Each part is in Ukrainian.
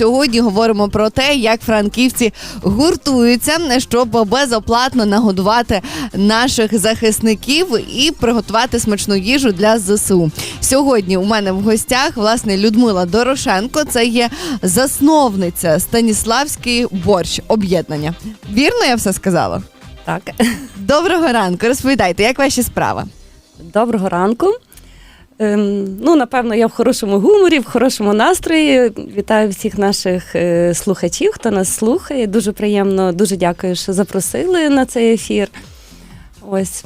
сьогодні говоримо про те, як франківці гуртуються, щоб безоплатно нагодувати наших захисників і приготувати смачну їжу для ЗСУ. Сьогодні у мене в гостях власне Людмила Дорошенко. Це є засновниця Станіславський борщ об'єднання. Вірно, я все сказала. Так, Доброго ранку. Розповідайте, як ваші справи? доброго ранку. Ем, ну, напевно, я в хорошому гуморі, в хорошому настрої. Вітаю всіх наших е, слухачів, хто нас слухає. Дуже приємно, дуже дякую, що запросили на цей ефір. Ось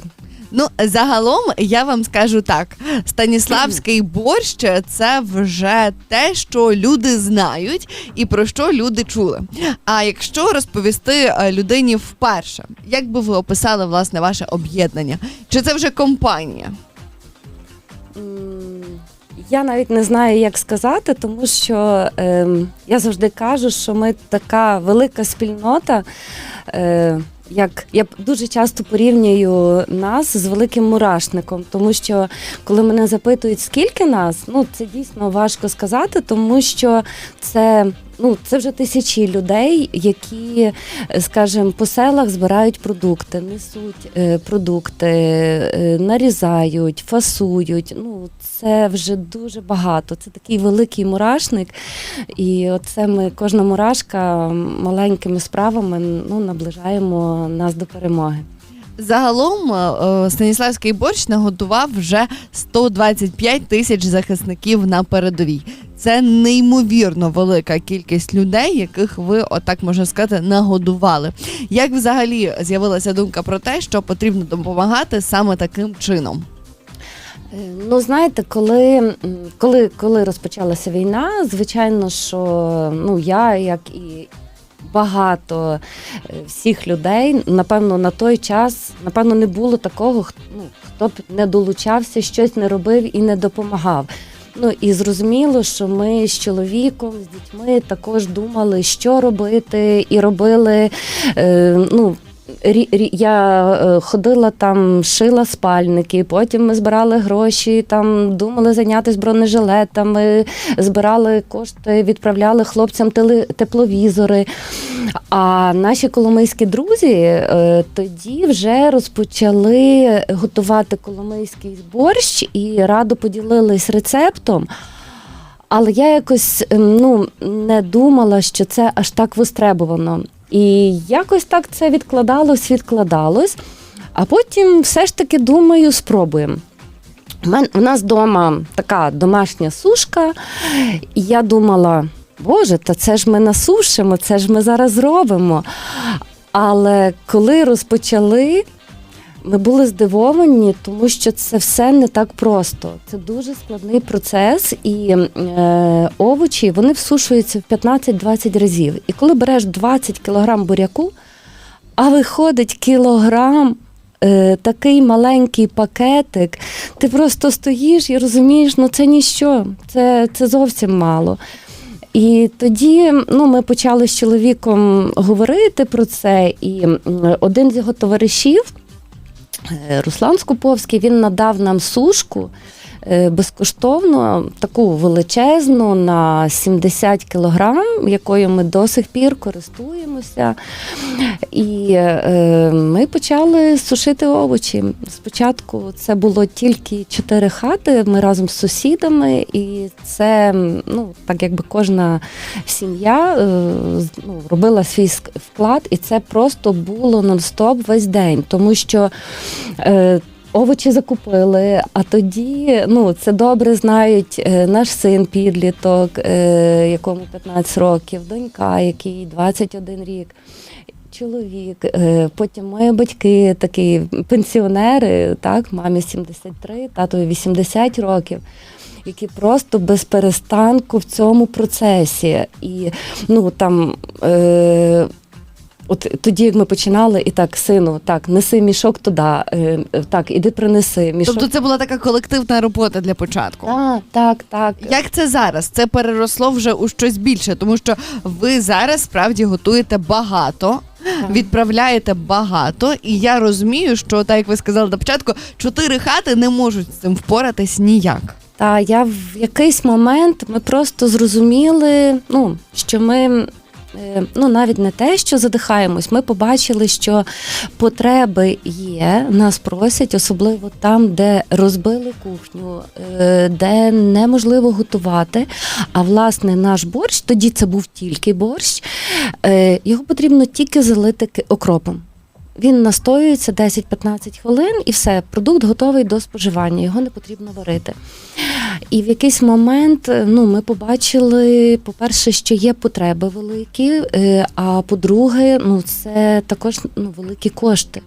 Ну, загалом я вам скажу так: Станіславський борщ це вже те, що люди знають і про що люди чули. А якщо розповісти е, людині вперше, як би ви описали власне ваше об'єднання? Чи це вже компанія? Я навіть не знаю, як сказати, тому що е, я завжди кажу, що ми така велика спільнота. Е, як я дуже часто порівнюю нас з великим мурашником, тому що коли мене запитують, скільки нас, ну це дійсно важко сказати, тому що це. Ну, це вже тисячі людей, які, е, скажімо, по селах збирають продукти, несуть е, продукти, е, нарізають, фасують. Ну, це вже дуже багато. Це такий великий мурашник. І оце ми кожна мурашка маленькими справами ну, наближаємо нас до перемоги. Загалом Станіславський борщ наготував вже 125 тисяч захисників на передовій. Це неймовірно велика кількість людей, яких ви, отак можна сказати, нагодували. Як взагалі з'явилася думка про те, що потрібно допомагати саме таким чином? Е, Ну, знаєте, коли, коли, коли розпочалася війна, звичайно, що ну, я, як і багато е, всіх людей, напевно, на той час, напевно, не було такого, ну, хто б не долучався, щось не робив і не допомагав. Ну і зрозуміло, що ми з чоловіком, з дітьми також думали, що робити, і робили. Е, ну, я е, ходила там, шила спальники, потім ми збирали гроші, там думали зайнятися бронежилетами, збирали кошти, відправляли хлопцям тепловізори. А наші коломийські друзі е, тоді вже розпочали готувати коломийський борщ і радо поділились рецептом. Але я якось ем, ну, не думала, що це аж так востребовано. І якось так це відкладалось, відкладалось. А потім все ж таки думаю, спробуємо. У нас вдома така домашня сушка, і я думала, Боже, та це ж ми насушимо, це ж ми зараз робимо. Але коли розпочали, ми були здивовані, тому що це все не так просто. Це дуже складний процес, і е, овочі вони всушуються в 15-20 разів. І коли береш 20 кілограм буряку, а виходить кілограм. е, Такий маленький пакетик, ти просто стоїш і розумієш, ну це ніщо, це, це зовсім мало. І тоді ну, ми почали з чоловіком говорити про це, і один з його товаришів, Руслан Скуповський, він надав нам сушку безкоштовно, таку величезну на 70 кілограм, якою ми до сих пір користуємося. І е, ми почали сушити овочі. Спочатку це було тільки чотири хати. Ми разом з сусідами, і це ну так якби кожна сім'я е, ну, робила свій вклад, і це просто було нон-стоп весь день, тому що. Е, Овочі закупили, а тоді ну це добре знають е, наш син підліток, е, якому 15 років, донька, який 21 рік, чоловік. Е, потім мої батьки, такі пенсіонери, так, мамі 73, татові 80 років. Які просто без перестанку в цьому процесі. І ну там е, От тоді, як ми починали, і так, сину, так, неси мішок туди, е, так, іди принеси мішок. Тобто це була така колективна робота для початку. так, так, так. Як це зараз? Це переросло вже у щось більше, тому що ви зараз справді готуєте багато. Відправляєте багато, і я розумію, що так як ви сказали на початку, чотири хати не можуть з цим впоратись ніяк. Та я в якийсь момент ми просто зрозуміли, ну, що ми. Е, Ну, навіть не те, що задихаємось, ми побачили, що потреби є, нас просять, особливо там, де розбили кухню, е, де неможливо готувати. А власне наш борщ, тоді це був тільки борщ, е, його потрібно тільки залити окропом. Він настоюється 10-15 хвилин і все, продукт готовий до споживання, його не потрібно варити. І в якийсь момент е, ну, ми побачили, по-перше, що є потреби великі, е, а по-друге, ну, це також ну, великі кошти.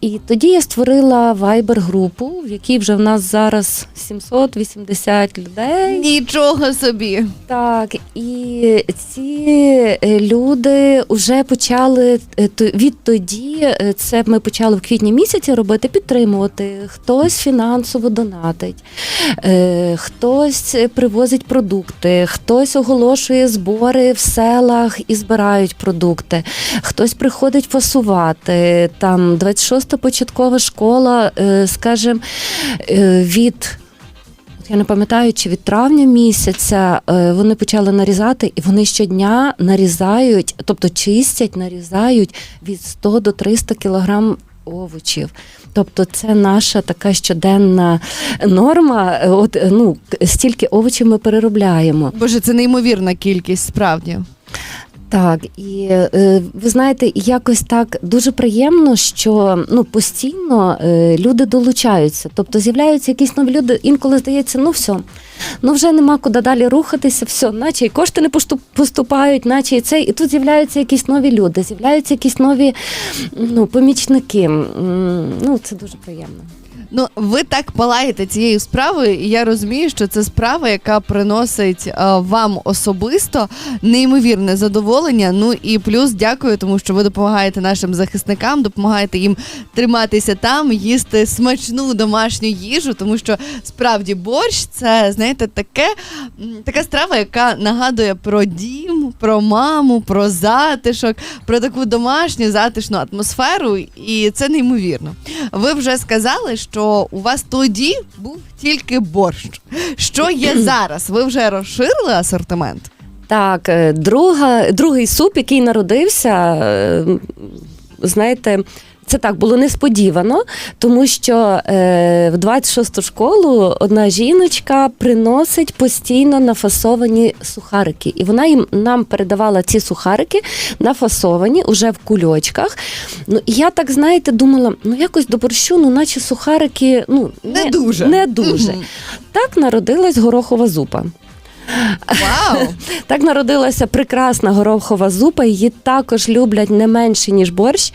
І тоді я створила Viber-групу, в якій вже в нас зараз 780 людей. Нічого собі. Так, і ці е, люди вже почали е, відтоді, е, це ми почали в квітні місяці робити, підтримувати. Хтось фінансово донатить, хтось привозить продукти, хтось оголошує збори в селах і збирають продукти, хтось приходить фасувати. Там 26-та початкова школа, е, скажімо, е, від Я не пам'ятаю, чи від травня місяця е, вони почали нарізати, і вони щодня нарізають, тобто чистять, нарізають від 100 до 300 кілограм овочів. Тобто це наша така щоденна норма. От ну стільки овочів ми переробляємо. Боже, це неймовірна кількість, справді. Так, і е, ви знаєте, якось так дуже приємно, що ну постійно е, люди долучаються. Тобто з'являються якісь нові люди. Інколи здається, ну все, ну вже нема куди далі рухатися, все, наче і кошти не поступають, наче і це. І тут з'являються якісь нові люди, з'являються якісь нові ну, помічники. Ну, це дуже приємно. Ну, ви так палаєте цією справою, і я розумію, що це справа, яка приносить е, вам особисто неймовірне задоволення. Ну і плюс дякую, тому що ви допомагаєте нашим захисникам, допомагаєте їм триматися там, їсти смачну домашню їжу, тому що справді борщ це знаєте таке, така страва, яка нагадує про дім, про маму, про затишок, про таку домашню затишну атмосферу, і це неймовірно. Ви вже сказали, що у вас тоді був тільки борщ. Що є зараз? Ви вже розширили асортимент? Так, е, друга, другий суп, який народився, е, знаєте. Це так було несподівано, тому що е, в 26-ту школу одна жіночка приносить постійно нафасовані сухарики, і вона їм нам передавала ці сухарики нафасовані уже в кульочках. Ну і я так знаєте, думала, ну якось до борщу, ну наче сухарики, ну Не дуже. Не дуже. Мгм. Так народилась горохова зупа. Вау! Так народилася прекрасна горохова зупа. Її також люблять не менше ніж борщ.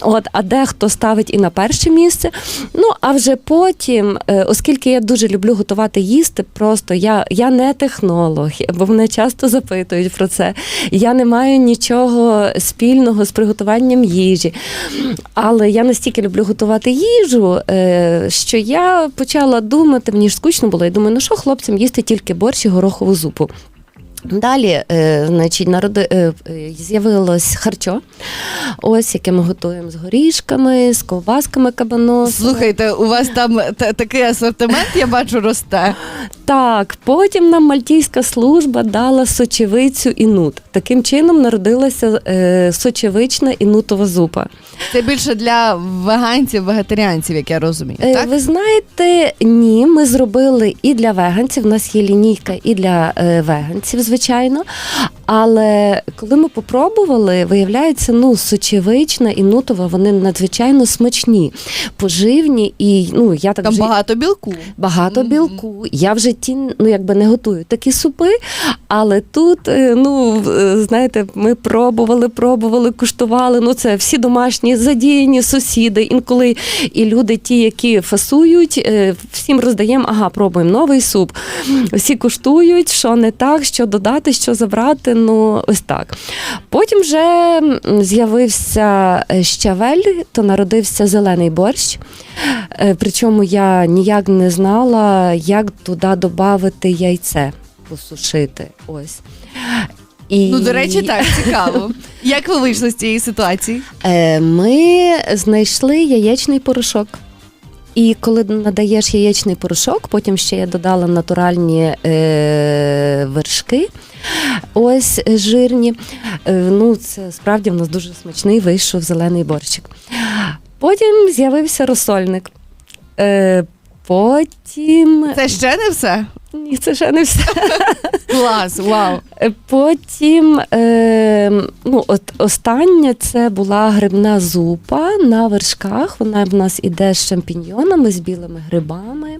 От, а дехто ставить і на перше місце. Ну а вже потім, е, оскільки я дуже люблю готувати їсти, просто я, я не технолог, бо мене часто запитують про це. Я не маю нічого спільного з приготуванням їжі. Але я настільки люблю готувати їжу, е, що я почала думати, мені ж скучно було. Я думаю, ну що хлопцям їсти тільки борщ і горохову зупу. Далі, е, значить, народи, е, е, з'явилось харчо, ось яке ми готуємо з горішками, з ковбасками кабаносовими. Слухайте, у вас там та- такий асортимент, я бачу, росте. Так, потім нам мальтійська служба дала сочевицю і нут. Таким чином народилася е, сочевична і нутова зупа. Це більше для веганців, вегетаріанців, як я розумію. Так? Ви знаєте, ні, ми зробили і для веганців. У нас є лінійка і для е, веганців, звичайно. Але коли ми попробували, виявляється, ну сочевична і нутова, вони надзвичайно смачні, поживні і ну я так Там вже багато білку. багато Мгм. білку. Я в житті ну якби не готую такі супи, але тут, е, ну е, знаєте, ми пробували, пробували, куштували. Ну це всі домашні задіяні сусіди. Інколи і люди, ті, які фасують, е, всім роздаємо, ага, пробуємо новий суп. Всі куштують, що не так, що додати, що забрати. Ну ось так. Потім вже з'явився е, щавель, то народився зелений борщ. Е, Причому я ніяк не знала, як туди додати яйце посушити. Ось. І... Ну, до речі, так, цікаво. Як ви вийшли з цієї ситуації? Е, Ми знайшли яєчний порошок. І коли надаєш яєчний порошок, потім ще я додала натуральні е, вершки, ось е, жирні. Е, ну, це справді в нас дуже смачний вийшов зелений борщик. Потім з'явився розсольник. Е, потім. Це ще не все? Ні, це ще не все. Клас, вау. Потім е, ну, от остання це була грибна зупа на вершках. Вона в нас іде з шампіньйонами, з білими грибами.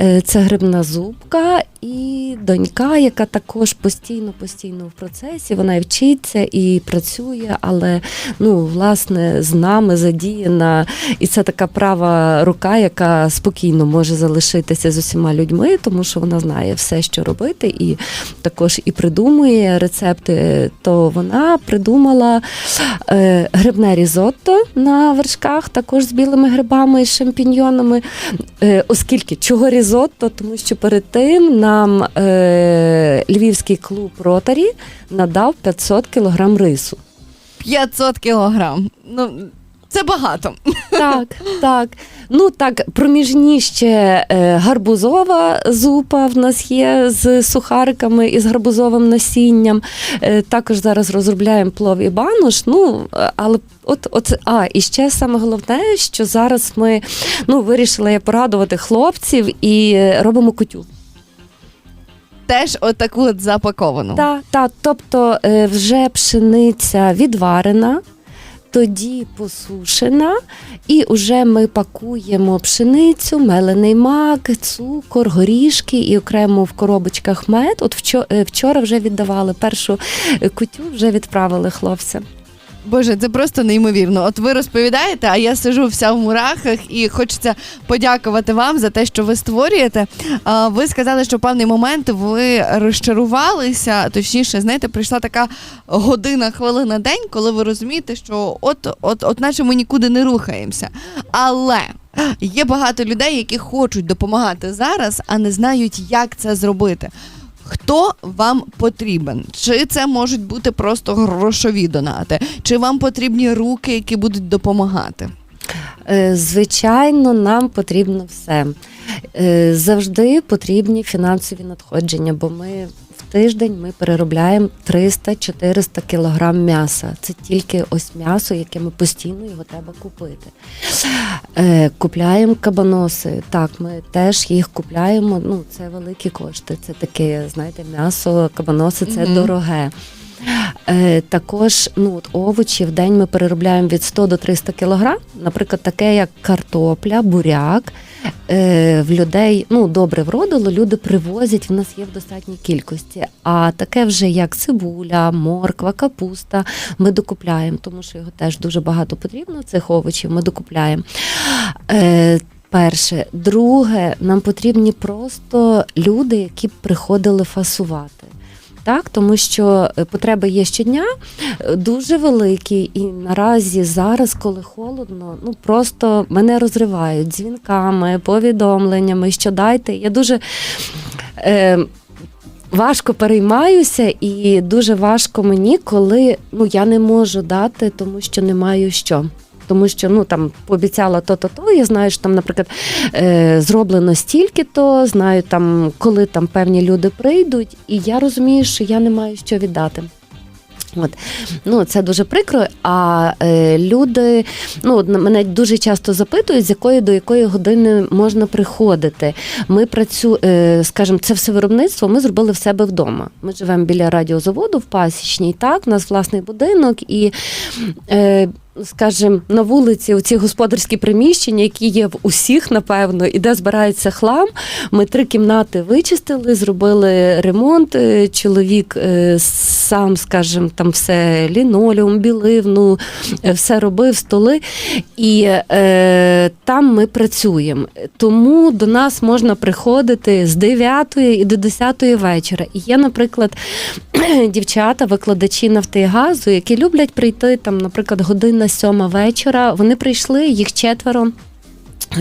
Е, це грибна зупка і донька, яка також постійно, постійно в процесі. Вона і вчиться і працює, але ну, власне з нами задіяна. І це така права рука, яка спокійно може залишитися з усіма людьми, тому що вона знає все, що робити, і також і придумує рецепти. То вона придумала е, грибне різотто на вершках, також з білими грибами і шампіньйонами. Е, оскільки чого різотто, тому що перед тим нам е, львівський клуб Ротарі надав 500 кілограм рису. 500 кілограм. Ну, це багато. Так, так. Ну так, проміжні ще е, гарбузова зупа в нас є з сухариками і з гарбузовим насінням. Е, також зараз розробляємо плов і банош. Ну, але от, от, а, і ще саме головне, що зараз ми ну, вирішила я порадувати хлопців і робимо кутю. Теж отаку от запаковану. Так, так, тобто е, вже пшениця відварена. Тоді посушена, і вже ми пакуємо пшеницю, мелений мак, цукор, горішки і окремо в коробочках мед. От е, вчора вже віддавали першу кутю, вже відправили хлопцям. Боже, це просто неймовірно. От ви розповідаєте, а я сижу вся в мурахах, і хочеться подякувати вам за те, що ви створюєте. Ви сказали, що в певний момент ви розчарувалися. Точніше, знаєте, прийшла така година, хвилина день, коли ви розумієте, що от, от, от наче ми нікуди не рухаємося. Але є багато людей, які хочуть допомагати зараз, а не знають, як це зробити. Хто вам потрібен? Чи це можуть бути просто грошові донати? Чи вам потрібні руки, які будуть допомагати? Е, Звичайно, нам потрібно все. Е, Завжди потрібні фінансові надходження, бо ми тиждень ми переробляємо 300-400 кілограм м'яса. Це тільки ось м'ясо, яке ми постійно його треба купити. Е, Купляємо кабаноси. Так, ми теж їх купляємо. Ну, це великі кошти. Це таке, знаєте, м'ясо, кабаноси це угу. дороге. Е, також ну, от овочі в день ми переробляємо від 100 до 300 кілограм. Наприклад, таке як картопля, буряк. Е, в людей ну, добре вродило, люди привозять, в нас є в достатній кількості. А таке вже як цибуля, морква, капуста ми докупляємо, тому що його теж дуже багато потрібно, цих овочів ми докупляємо. Е, Перше, друге, нам потрібні просто люди, які б приходили фасувати. Так, тому що е, потреби є щодня е, дуже великі, і наразі зараз, коли холодно, ну просто мене розривають дзвінками, повідомленнями, що дайте. Я дуже е, важко переймаюся, і дуже важко мені, коли ну я не можу дати, тому що не маю що. Тому що ну там пообіцяла то-то, то я знаю, що там, наприклад, е, зроблено стільки-то, знаю там, коли там певні люди прийдуть, і я розумію, що я не маю що віддати. От ну це дуже прикро. А е, люди ну мене дуже часто запитують, з якої до якої години можна приходити. Ми працюємо, е, скажімо, це все виробництво. Ми зробили в себе вдома. Ми живемо біля радіозаводу в Пасічній. Так, у нас власний будинок і. Е, Скажімо, на вулиці оці господарські приміщення, які є в усіх, напевно, і де збирається хлам. Ми три кімнати вичистили, зробили ремонт. Е, Чоловік е, сам, скажімо, там все лінолеум, білив, ну е, все робив, столи. І е, там ми працюємо. Тому до нас можна приходити з 9 і до 10 вечора. І є, наприклад, дівчата, викладачі Нафтогазу, які люблять прийти там, наприклад, година сьома вечора. Вони прийшли, їх четверо.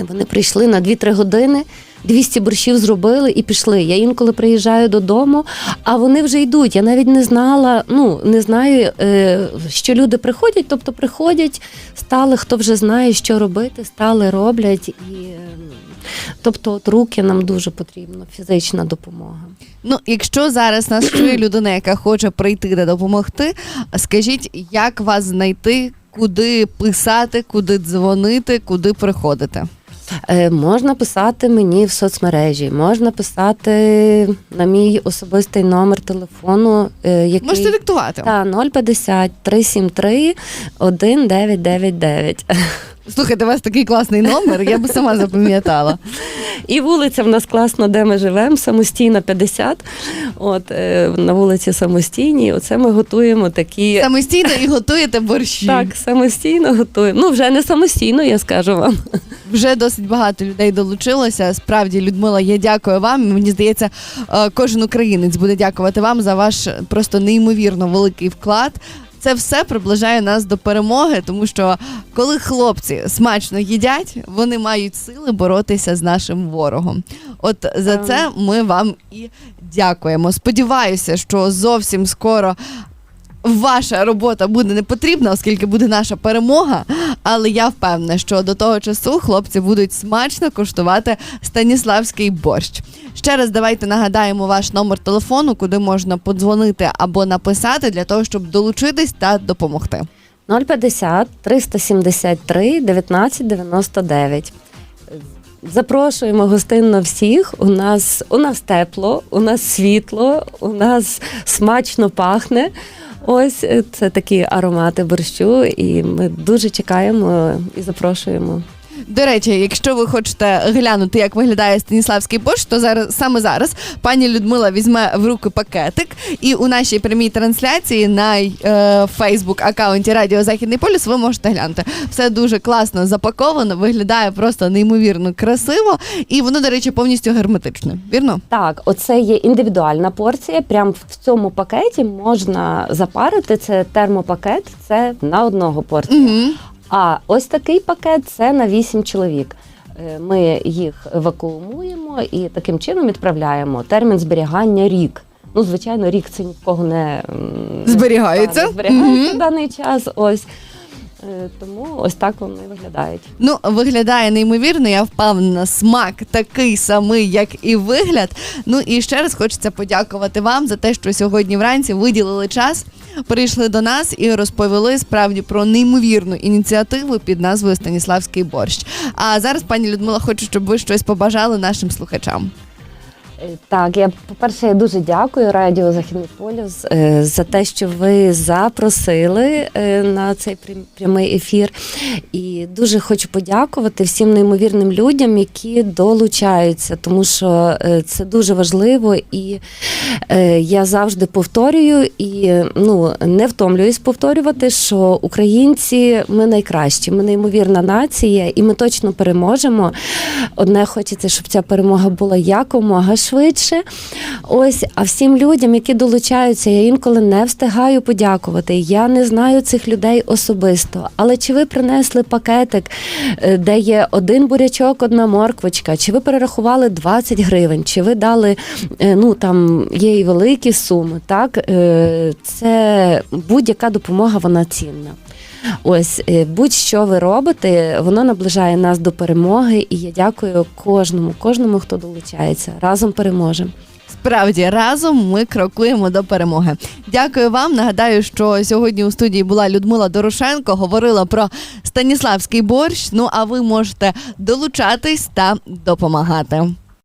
Вони прийшли на 2-3 години. 200 борщів зробили і пішли. Я інколи приїжджаю додому, а вони вже йдуть. Я навіть не знала, ну не знаю, е, що люди приходять, тобто приходять, стали, хто вже знає, що робити, стали, роблять. І, е, тобто, от руки нам дуже потрібно, фізична допомога. Ну, якщо зараз нас чує людина, яка хоче прийти та допомогти, скажіть, як вас знайти, куди писати, куди дзвонити, куди приходити? Е, можна писати мені в соцмережі, можна писати на мій особистий номер телефону, е, який Можете диктувати. та 050 373 1999. Слухайте, у вас такий класний номер, я би сама запам'ятала. І вулиця в нас класно, де ми живемо, самостійна 50. От е, на вулиці самостійній. Оце ми готуємо такі. Самостійно і готуєте борщі. Так, самостійно готуємо. Ну, вже не самостійно, я скажу вам. Вже досить багато людей долучилося. Справді, Людмила, я дякую вам. Мені здається, е, кожен українець буде дякувати вам за ваш просто неймовірно великий вклад. Це все приближає нас до перемоги, тому що коли хлопці смачно їдять, вони мають сили боротися з нашим ворогом. От за це ми вам і дякуємо. Сподіваюся, що зовсім скоро ваша робота буде не потрібна, оскільки буде наша перемога. Але я впевнена, що до того часу хлопці будуть смачно куштувати станіславський борщ. Ще раз давайте нагадаємо ваш номер телефону, куди можна подзвонити або написати для того, щоб долучитись та допомогти. 050 373 1999. Запрошуємо гостинно всіх. У нас, у нас тепло, у нас світло, у нас смачно пахне. Ось е, це такі аромати борщу, і ми дуже чекаємо і запрошуємо. До речі, якщо ви хочете глянути, як виглядає станіславський борщ, то зараз саме зараз пані Людмила візьме в руки пакетик, і у нашій прямій трансляції на е, Фейсбук аккаунті Радіо Західний полюс ви можете глянути. Все дуже класно запаковано, виглядає просто неймовірно красиво, і воно, до речі, повністю герметичне. Вірно? Так, оце є індивідуальна порція. Прямо в цьому пакеті можна запарити. Це термопакет, це на одного порцію. Угу. А ось такий пакет це на 8 чоловік. Е, Ми їх евакуумуємо і таким чином відправляємо. Термін зберігання рік. Ну, звичайно, рік це ні в кого не Зберігається. не зберігається Мгм. в даний час. Ось тому ось так вони виглядають. Ну, виглядає неймовірно, я впевнена, смак такий самий, як і вигляд. Ну і ще раз хочеться подякувати вам за те, що сьогодні вранці виділили час, прийшли до нас і розповіли справді про неймовірну ініціативу під назвою Станіславський борщ. А зараз, пані Людмила, хочу, щоб ви щось побажали нашим слухачам. Е, Так, я по-перше, я дуже дякую Радіо Західний полюс е, за те, що ви запросили е, на цей прям- прямий ефір. І дуже хочу подякувати всім неймовірним людям, які долучаються, тому що це дуже важливо, і я завжди повторюю і ну не втомлююсь повторювати, що українці ми найкращі, ми неймовірна нація, і ми точно переможемо. Одне хочеться, щоб ця перемога була якомога швидше. Ось, а всім людям, які долучаються, я інколи не встигаю подякувати. Я не знаю цих людей особисто. Але чи ви принесли пакетик, е, де є один бурячок, одна морквочка, чи ви перерахували 20 гривень, чи ви дали е, ну там є і великі суми, так Е, це будь-яка допомога, вона цінна. Ось е, будь-що ви робите, воно наближає нас до перемоги, і я дякую кожному, кожному, хто долучається. Разом переможемо. Справді разом ми крокуємо до перемоги. Дякую вам. Нагадаю, що сьогодні у студії була Людмила Дорошенко. Говорила про Станіславський борщ. Ну а ви можете долучатись та допомагати.